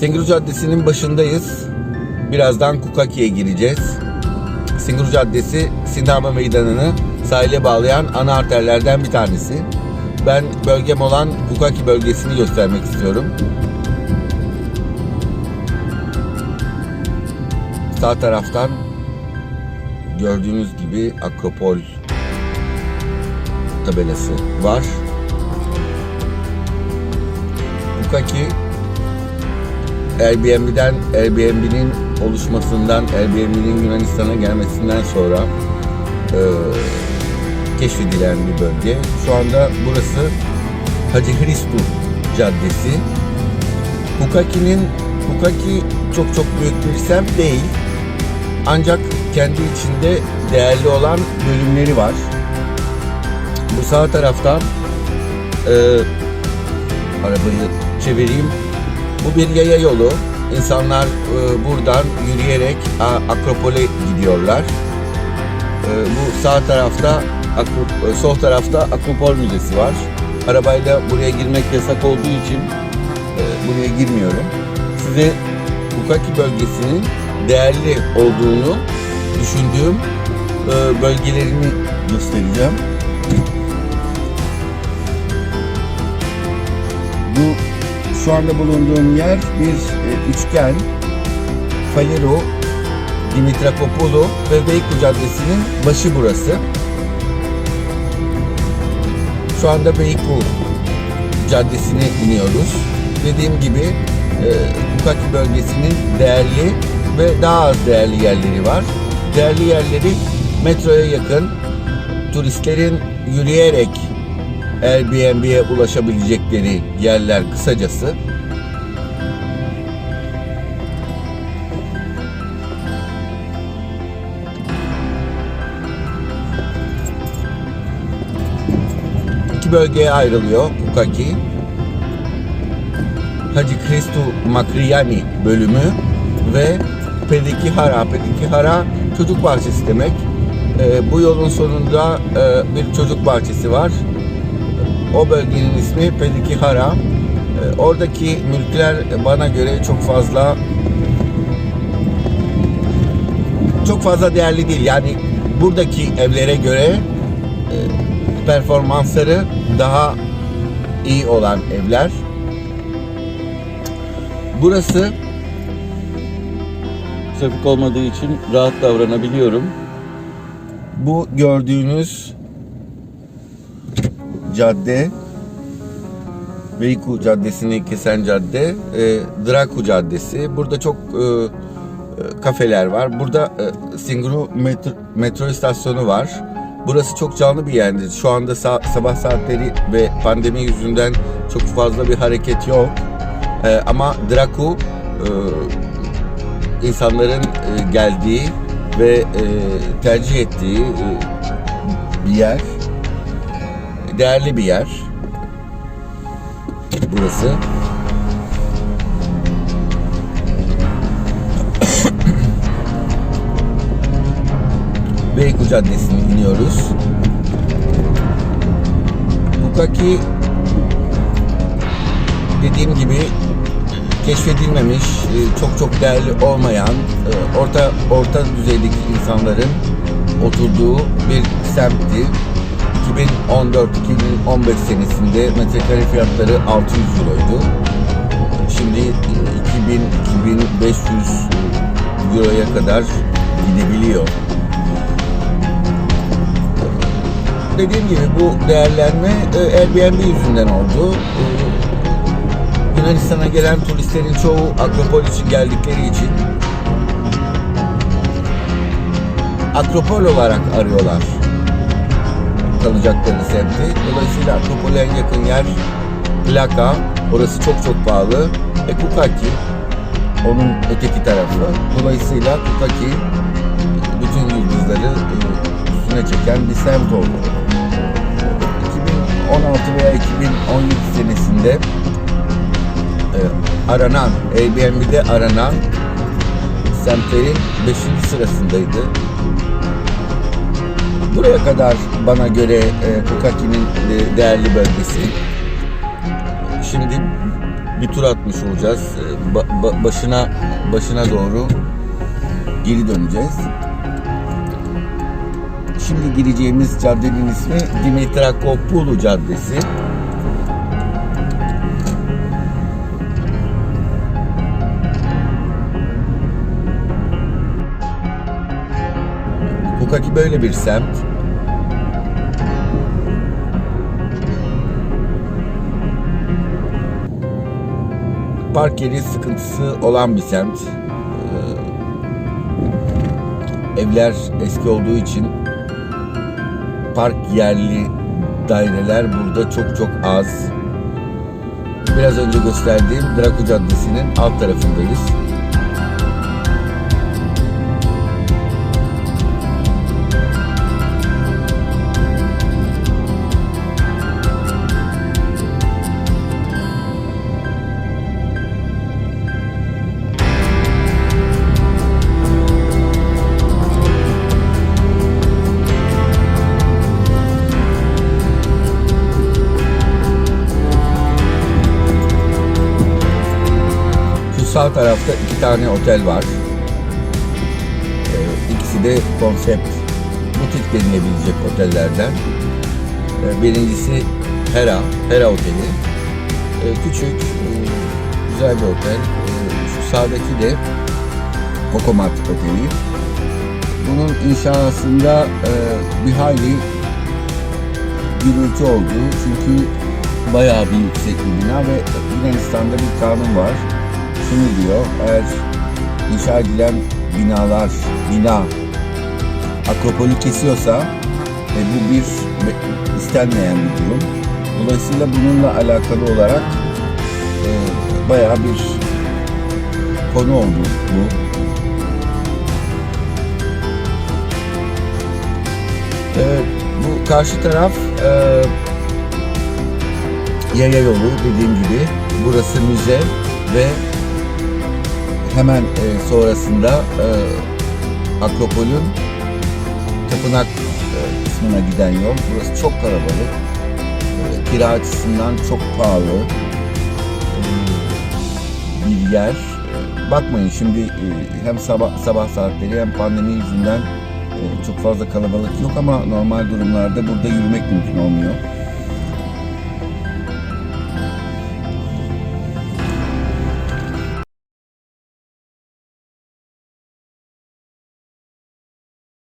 Senguru Caddesi'nin başındayız. Birazdan Kukaki'ye gireceğiz. Senguru Caddesi Sindama Meydanı'nı sahile bağlayan ana arterlerden bir tanesi. Ben bölgem olan Kukaki bölgesini göstermek istiyorum. Sağ taraftan gördüğünüz gibi Akropol tabelası var. Kukaki Airbnb'den Airbnb'nin oluşmasından Airbnb'nin Yunanistan'a gelmesinden sonra e, keşfedilen bir bölge. Şu anda burası Hacı Hristu Caddesi. Kukaki'nin Kukaki çok çok büyük bir semt değil. Ancak kendi içinde değerli olan bölümleri var. Bu sağ taraftan e, arabayı çevireyim. Bu bir yaya yolu. İnsanlar e, buradan yürüyerek Akropol'e gidiyorlar. E, bu sağ tarafta, Akro- e, sol tarafta Akropol Müzesi var. Arabayla buraya girmek yasak olduğu için e, buraya girmiyorum. Size Kukaki bölgesinin değerli olduğunu düşündüğüm e, bölgelerini göstereceğim. Bu şu anda bulunduğum yer bir e, üçgen. Falero, Dimitrakopoulou ve Beykoz Caddesi'nin başı burası. Şu anda Beykoz Caddesi'ne iniyoruz. Dediğim gibi e, Kukaki bölgesinin değerli ve daha az değerli yerleri var. Değerli yerleri metroya yakın, turistlerin yürüyerek Airbnb'ye ulaşabilecekleri yerler kısacası. İki bölgeye ayrılıyor Kukaki. Hacı Kristu Makriyani bölümü ve Pedikihara. Pedikihara çocuk bahçesi demek. Ee, bu yolun sonunda e, bir çocuk bahçesi var. O bölgenin ismi Pedikihara. Ee, oradaki mülkler bana göre çok fazla çok fazla değerli değil. Yani buradaki evlere göre e, performansları daha iyi olan evler. Burası trafik olmadığı için rahat davranabiliyorum. Bu gördüğünüz cadde Veyku Caddesi'ni kesen cadde e, Draku Caddesi. Burada çok e, e, kafeler var. Burada e, Singuru metro, metro istasyonu var. Burası çok canlı bir yerdir. Şu anda sa- sabah saatleri ve pandemi yüzünden çok fazla bir hareket yok. E, ama Draku e, insanların e, geldiği ve e, tercih ettiği e, bir yer. Değerli bir yer. Burası. Beykoz Caddesi'ne iniyoruz. Bukaki dediğim gibi keşfedilmemiş, e, çok çok değerli olmayan, e, orta orta düzeydeki insanların oturduğu bir semtti. 2014-2015 senesinde metrekare fiyatları 600 euroydu. Şimdi 2000-2500 euroya kadar gidebiliyor. Dediğim gibi bu değerlenme e, Airbnb yüzünden oldu. E, Yunanistan'a gelen turistlerin çoğu Akropol için geldikleri için Akropol olarak arıyorlar kalacakları semti. Dolayısıyla Akropol'e en yakın yer Plaka. Orası çok çok pahalı. E Kukaki onun öteki tarafı. Dolayısıyla Kukaki bütün yıldızları e, üstüne çeken bir semt oldu. 2016 veya 2017 senesinde e, aranan, Airbnb'de aranan semtlerin 5. sırasındaydı. Buraya kadar bana göre e, Kukaki'nin e, değerli bölgesi. Şimdi bir tur atmış olacağız. Ee, ba- ba- başına başına doğru geri döneceğiz. Şimdi gireceğimiz caddenin ismi Dimitrakopoulou Caddesi. Bukaki böyle bir semt. Park yeri sıkıntısı olan bir semt. Ee, evler eski olduğu için park yerli daireler burada çok çok az. Biraz önce gösterdiğim Draku Caddesi'nin alt tarafındayız. Sağ tarafta iki tane otel var. Ee, ikisi de konsept butik denilebilecek otellerden. Ee, birincisi Hera, Hera Oteli. Ee, küçük, e, güzel bir otel. Şu sağdaki de Kokomat Oteli. Bunun inşasında e, bir hayli gürültü oldu. Çünkü bayağı bir yüksek bir bina ve Yunanistan'da bir kanun var. Şunu diyor, eğer inşa edilen binalar, bina akropolü kesiyorsa e, bu bir istenmeyen bir durum. Dolayısıyla bununla alakalı olarak e, bayağı bir konu oldu bu. Evet, bu karşı taraf e, yaya yolu dediğim gibi. Burası müze ve hemen e, sonrasında e, Akropol'ün tapınak e, kısmına giden yol. Burası çok kalabalık. E, kira açısından çok pahalı e, bir yer. Bakmayın şimdi e, hem sabah sabah saatleri hem pandemi yüzünden e, çok fazla kalabalık yok ama normal durumlarda burada yürümek mümkün olmuyor.